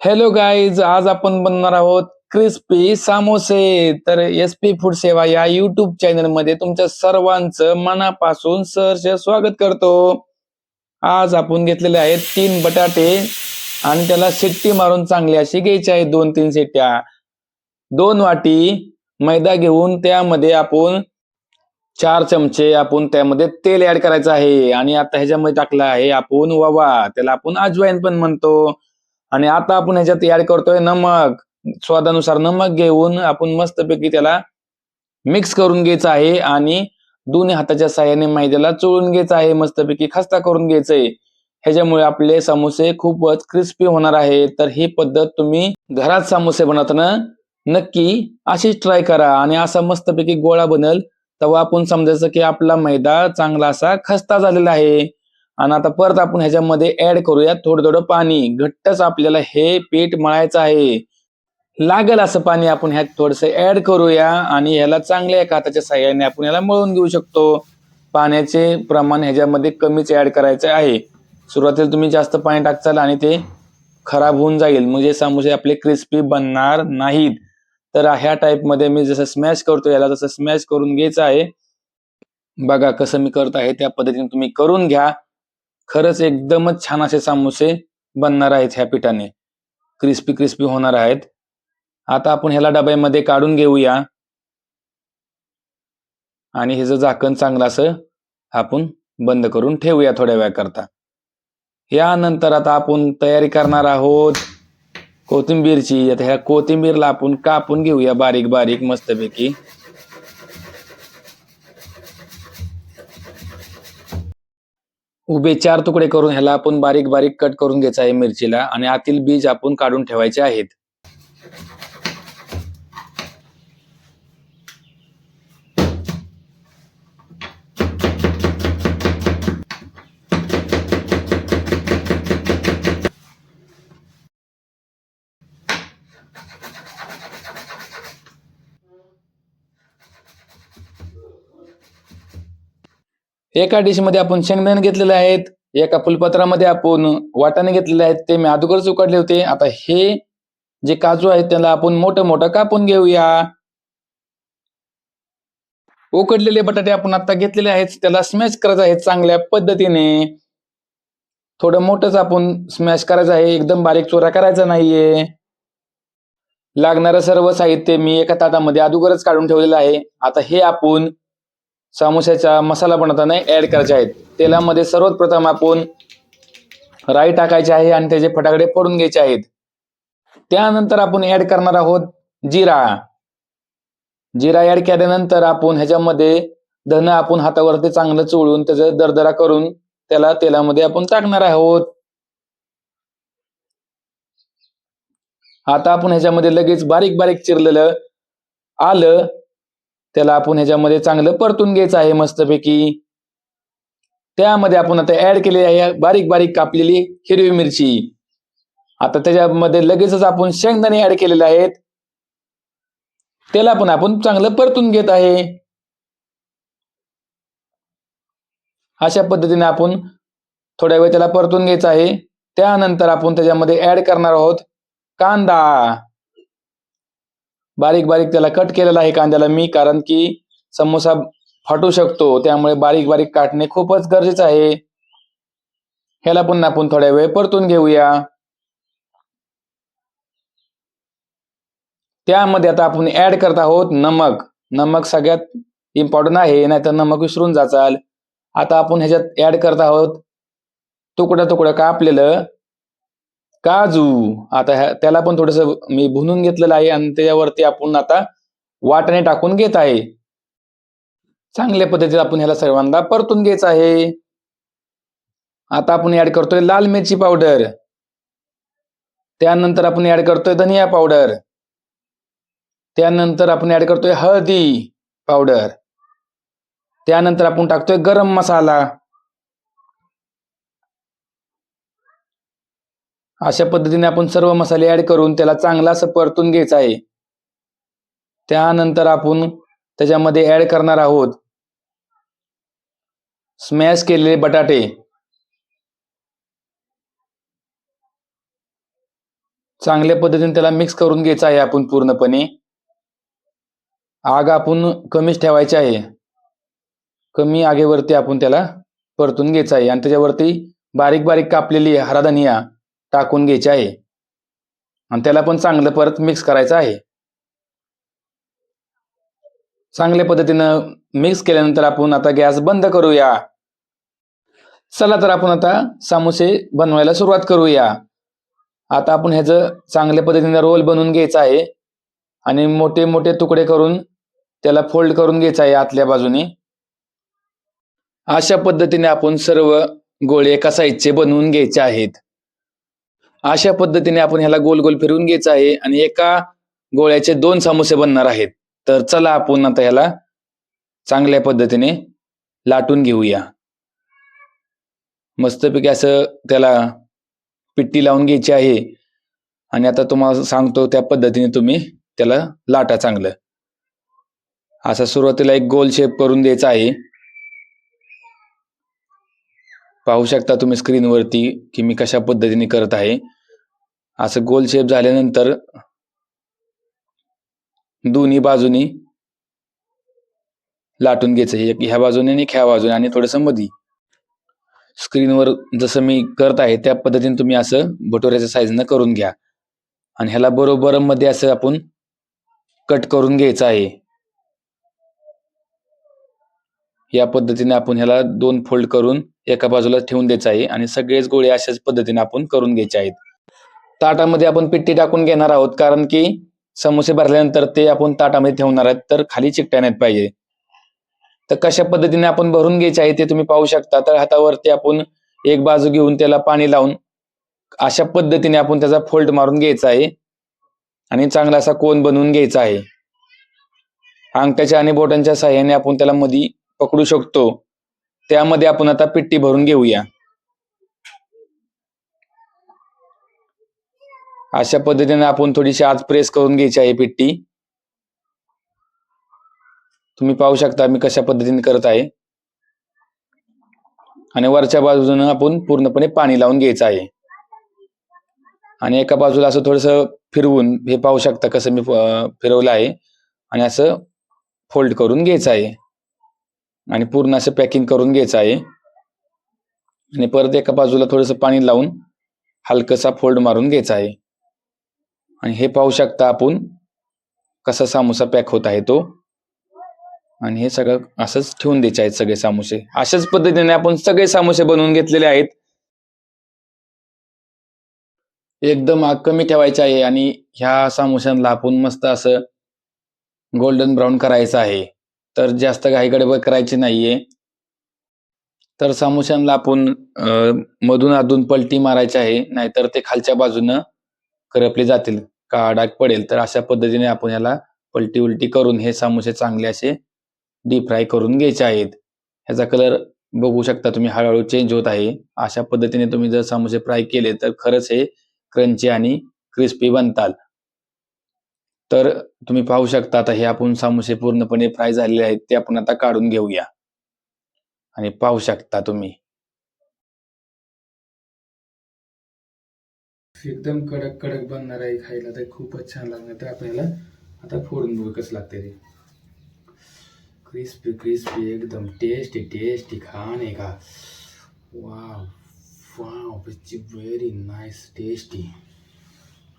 Hello guys आज आपण बनणार आहोत क्रिस्पी सामोसे. तर एस पी फूड सेवा या युट्यूब चॅनलमध्ये तुमच्या सर्वांचं मनापासून सहर्ष स्वागत करतो. आज आपण घेतलेले आहेत तीन बटाटे आणि त्याला शिट्टी मारून चांगली अशी घ्यायची आहे. दोन तीन शिट्ट्या. दोन वाटी मैदा घेऊन त्यामध्ये आपण चार चमचे आपण त्यामध्ये तेल ऍड करायचं आहे. आणि आता ह्याच्यामध्ये टाकलं आहे आपण ववा त्याला आपण अजवाईन पण म्हणतो. आणि आता आपण ह्याच्यात ऍड करतोय नमक. स्वादानुसार नमक घेऊन आपण मस्तपैकी त्याला मिक्स करून घ्यायचं आहे आणि दोन्ही हाताच्या साह्याने मैद्याला चोळून घ्यायचं आहे. मस्तपैकी खस्ता करून घ्यायचंय. ह्याच्यामुळे आपले समोसे खूपच क्रिस्पी होणार आहे. तर ही पद्धत तुम्ही घरात समोसे बनवताना नक्की अशीच ट्राय करा आणि असा मस्तपैकी गोळा बनल. तेव्हा आपण समजायचं की आपला मैदा चांगला असा खस्ता झालेला आहे. आणि आता परत आपण ह्याच्यामध्ये ऍड करूया थोडं थोडं पाणी. घट्टच आपल्याला हे पीठ मळायचं आहे. लागेल असं पाणी आपण ह्यात थोडस ऍड करूया आणि ह्याला चांगल्या एका हाताच्या साह्याने आपण याला मळून घेऊ शकतो. पाण्याचे प्रमाण ह्याच्यामध्ये कमीच ऍड करायचे आहे. सुरुवातीला तुम्ही जास्त पाणी टाकचाल आणि ते खराब होऊन जाईल. म्हणजे समोसे आपले क्रिस्पी बनणार नाहीत. तर ह्या टाइपमध्ये मी जसं स्मॅश करतो याला तसं स्मॅश करून घ्यायचं आहे. बघा कसं मी करत आहे. त्या पद्धतीने तुम्ही करून घ्या. खरंच एकदमच छान असे सामोसे बनणार आहेत ह्या पिठाने. क्रिस्पी क्रिस्पी होणार आहेत. आता आपण ह्याला डब्यामध्ये काढून घेऊया. आणि ह्याचं झाकण चांगलं असं आपण बंद करून ठेवूया थोड्या वेळाकरता. यानंतर आता आपण तयारी करणार आहोत कोथिंबीरची. आता ह्या कोथिंबीरला आपण कापून घेऊया बारीक बारीक मस्तपैकी. उभे चार तुकडे करून ह्याला आपण बारीक बारीक कट करून घ्यायचं आहे मिरचीला आणि आतील बीज आपण काढून ठेवायचे आहेत. एका डिशमध्ये आपण शेंगदाणे घेतलेले आहेत एका फुलपत्रामध्ये आपण वाटाणे घेतलेले आहेत ते मी अगोदरच उकडले होते. आता हे जे काजू आहेत त्याला आपण मोठं मोठं कापून घेऊया. उकडलेले बटाटे आपण आता घेतलेले आहेत त्याला स्मॅश करायचं आहे चांगल्या पद्धतीने. थोडं मोठंच आपण स्मॅश करायचं आहे एकदम बारीक चोरा करायचा नाहीये. लागणारं सर्व साहित्य मी एका ताटामध्ये अगोदरच काढून ठेवलेलं आहे. आता हे आपण समोस्याचा मसाला बनवताना ऍड करायचे आहेत. तेलामध्ये सर्वात प्रथम आपण राई टाकायचे आहे आणि त्याचे फटाकडे फोडून घ्यायचे आहेत. त्यानंतर आपण ऍड करणार आहोत जिरा. जिरा ऍड केल्यानंतर आपण ह्याच्यामध्ये धन आपण हातावरती चांगलं चोळून त्याचा दरदरा करून त्याला तेलामध्ये आपण टाकणार आहोत. आता आपण ह्याच्यामध्ये लगेच बारीक बारीक चिरलेलं आलं त्याला आपण ह्याच्यामध्ये चांगलं परतून घ्यायचं आहे मस्तपैकी. त्यामध्ये आपण आता ऍड केलेली आहे बारीक बारीक कापलेली हिरवी मिरची. आता त्याच्यामध्ये लगेचच आपण शेंगदाणे ऍड केलेले आहेत. त्याला पण आपण चांगलं परतून घेत आहे. अशा पद्धतीने आपण थोड्या वेळ त्याला परतून घ्यायचं आहे. त्यानंतर आपण त्याच्यामध्ये ऍड करणार आहोत कांदा. बारीक बारीक त्याला कट केलेला आहे कांद्याला मी कारण की समोसा फाटू शकतो त्यामुळे बारीक बारीक काटणे खूपच गरजेचं आहे. ह्याला पुन्हा आपण थोड्या वेळ परतून घेऊया. त्यामध्ये आता आपण ऍड करत आहोत नमक. नमक सगळ्यात इम्पॉर्टंट आहे नाहीतर नमक विसरून जाचाल. आता आपण ह्याच्यात ऍड करत आहोत तुकडं तुकडं कापलेलं. काजू आता त्याला पण थोडस मी भुनून घेतलेलं आहे आणि त्याच्यावरती आपण आता वाटणे टाकून घेत आहे. चांगल्या पद्धतीने आपण ह्याला सर्वांना परतून घ्यायचं आहे. आता आपण ऍड करतोय लाल मिरची पावडर त्यानंतर आपण ऍड करतोय धनिया पावडर त्यानंतर आपण ऍड करतोय हळदी पावडर त्यानंतर आपण टाकतोय गरम मसाला. अशा पद्धतीने आपण सर्व मसाले ऍड करून त्याला चांगला असं परतून घ्यायचं आहे. त्यानंतर आपण त्याच्यामध्ये ऍड करणार आहोत स्मॅश केलेले बटाटे. चांगल्या पद्धतीने त्याला मिक्स करून घ्यायचं आहे आपण पूर्णपणे. आग आपण कमीच ठेवायची आहे. कमी आगेवरती आपण त्याला परतून घ्यायचं आहे. आणि त्याच्यावरती बारीक बारीक कापलेली हराधनिया टाकून घ्यायचे आहे. आणि त्याला पण चांगलं परत मिक्स करायचं आहे. चांगल्या पद्धतीनं मिक्स केल्यानंतर आपण आता गॅस बंद करूया. चला तर आपण आता सामोसे बनवायला सुरुवात करूया. आता आपण ह्याचं चांगल्या पद्धतीने रोल बनवून घ्यायचा आहे. आणि मोठे मोठे तुकडे करून त्याला फोल्ड करून घ्यायचा आहे आतल्या बाजूने. अशा पद्धतीने आपण सर्व गोळे एका साईजचे बनवून घ्यायचे आहेत. अशा पद्धतीने आपण ह्याला गोल गोल फिरवून घ्यायचं आहे आणि एका गोळ्याचे दोन समोसे बनणार आहेत. तर चला आपण आता ह्याला चांगल्या पद्धतीने लाटून घेऊया. मस्तपैकी असं त्याला पिट्टी लावून घ्यायची आहे. आणि आता तुम्हाला सांगतो त्या पद्धतीने तुम्ही त्याला लाटा चांगलं. असा सुरुवातीला एक गोल शेप करून द्यायचा आहे. पाहू शकता तुम्ही स्क्रीनवरती की मी कशा पद्धतीने करत आहे. असं गोल शेप झाल्यानंतर दोन्ही बाजूनी लाटून घ्यायचं एक ह्या बाजूने आणि ह्या बाजूने आणि थोडस मधी. स्क्रीनवर जसं मी करत आहे त्या पद्धतीने तुम्ही असं भटोऱ्याच्या साईजनं करून घ्या. आणि ह्याला बरोबर मध्ये असं आपण कट करून घ्यायचं आहे. या पद्धतीने आपण ह्याला दोन फोल्ड करून एका बाजूला ठेवून द्यायचं आहे आणि सगळेच गोळे अशाच पद्धतीने आपण करून घ्यायचे आहेत. ताटामध्ये आपण पिट्टी टाकून घेणार आहोत कारण की समोसे भरल्यानंतर ते आपण ताटामध्ये ठेवणार आहेत तर खाली चिकटाय नाहीत पाहिजे. तर कशा पद्धतीने आपण भरून घ्यायचे आहे ते तुम्ही पाहू शकता. तर हातावरती आपण एक बाजू घेऊन त्याला पाणी लावून अशा पद्धतीने आपण त्याचा फोल्ड मारून घ्यायचा आहे आणि चांगला असा कोन बनवून घ्यायचा आहे. अंगठ्याच्या आणि बोटांच्या साह्याने आपण त्याला मधी पकडू शकतो. त्यामध्ये आपण आता पिट्टी भरून घेऊया. अशा पद्धतीने आपण थोडीशी आज प्रेस करून घ्यायची आहे पिट्टी. तुम्ही पाहू शकता मी कशा पद्धतीने करत आहे. आणि वरच्या बाजूने आपण पूर्णपणे पाणी लावून घ्यायचं आहे. आणि एका बाजूला असं थोडस फिरवून हे पाहू शकता कसं मी फिरवलं आहे. आणि असं फोल्ड करून घ्यायचं आहे. आणि पूर्ण असं पॅकिंग करून घ्यायचं आहे. आणि परत एका बाजूला थोडंसं पाणी लावून हलकसा फोल्ड मारून घ्यायचा आहे. आणि हे पाहू शकता आपण कसा सामोसा पॅक होत आहे तो. आणि हे सगळं असंच ठेवून द्यायचे आहेत सगळे सामोसे. अशाच पद्धतीने आपण सगळे सामोसे बनवून घेतलेले आहेत. एकदम आग कमी ठेवायचा आहे आणि ह्या सामोशांना आपण मस्त असं गोल्डन ब्राऊन करायचं आहे. तर जास्त घाई गडबड करायची नाहीये. तर सामोशांना आपण मधून अधून पलटी मारायची आहे नाहीतर ते खालच्या बाजूनं करपले जातील. काळा डाग पडेल. तर अशा पद्धतीने आपण याला पलटी उलटी करून हे सामोसे चांगले असे डीप फ्राय करून घ्यायचे आहेत. ह्याचा कलर बघू शकता तुम्ही हळूहळू चेंज होत आहे. अशा पद्धतीने तुम्ही जर सामोसे फ्राय केले तर खरंच हे क्रंची आणि क्रिस्पी बनतात तर तुम्ही पाहू शकता आता हे आपण सामोसे पूर्णपणे फ्राय झालेले आहेत ते आपण आता काढून घेऊया. आणि पाहू शकता तुम्ही. एकदम कडक कडक बनणार आहे खायला तर खूपच छान लागणार तर आपल्याला आता फोडून बघू कसं लागतंय ते? क्रिस्पी क्रिस्पी एकदम टेस्टी टेस्टी खाणे का? Wow wow very nice tasty